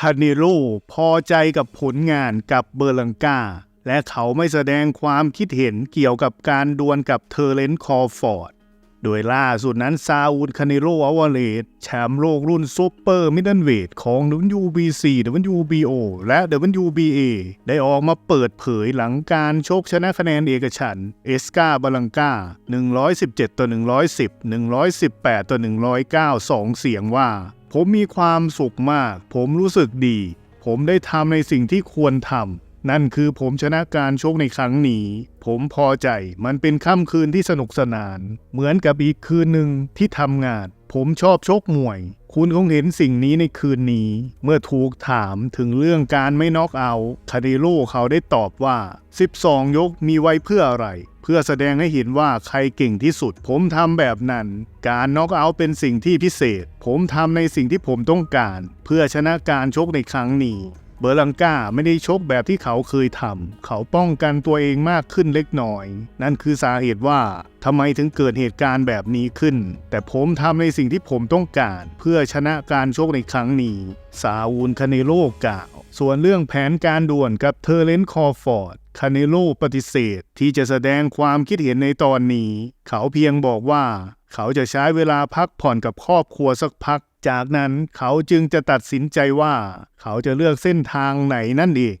คาเนโลพอใจกับผลงานกับเบอร์ลังกา และเขาไม่แสดงความคิดเห็นเกี่ยวกับการดวลกับเทอร์เรนต์คอร์ฟอร์ด โดยล่าสุดนั้นซาอูดคาเนโรอวาเลตแชมป์โลกรุ่นซูเปอร์มิดเดิลเวทของ WBC WBO และ WBA ได้ออกมาเปิดเผยหลังการชกชนะคะแนนเอกฉันเอสกาบาลังกา 117 ต่อ 110 118 ต่อ 109 2 เสียงว่า ผมมีความสุขมาก ผมรู้สึกดี ผมได้ทำในสิ่งที่ควรทำ นั่นคือผมชนะการชกในครั้งนี้ ผมพอใจ มันเป็นค่ำคืนที่สนุกสนาน เหมือนกับอีกคืนหนึ่งที่ทำงาน ผมชอบชกมวย คุณคงเห็นสิ่งนี้ในคืนนี้ เมื่อถูกถามถึงเรื่องการไม่น็อกเอาท์คาเดโลเขาได้ตอบว่า 12 ยกมีไว้เพื่ออะไร เพื่อแสดงให้เห็นว่าใครเก่งที่สุด ผมทำแบบนั้น การน็อกเอาท์เป็นสิ่งที่พิเศษ ผมทำในสิ่งที่ผมต้องการ เพื่อชนะการชกในครั้งนี้ เบอร์ลังกาไม่ได้ชกแบบที่เขาเคยทำ เขาป้องกันตัวเองมากขึ้นเล็กน้อย นั่นคือสาเหตุว่าทำไมถึงเกิดเหตุการณ์แบบนี้ขึ้น แต่ผมทำในสิ่งที่ผมต้องการ เพื่อชนะการชกในครั้งนี้ ซาอูลคาเนโลกล่าว ส่วนเรื่องแผนการด่วนกับเทอร์เลนคอร์ฟอร์ด คาเนโลปฏิเสธที่จะแสดงความคิดเห็นในตอนนี้ เขาเพียงบอกว่า เขาจะใช้เวลาพักผ่อนกับครอบครัวสักพัก จากนั้นเขาจึงจะตัดสินใจว่า เขาจะเลือกเส้นทางไหนนั่นเอง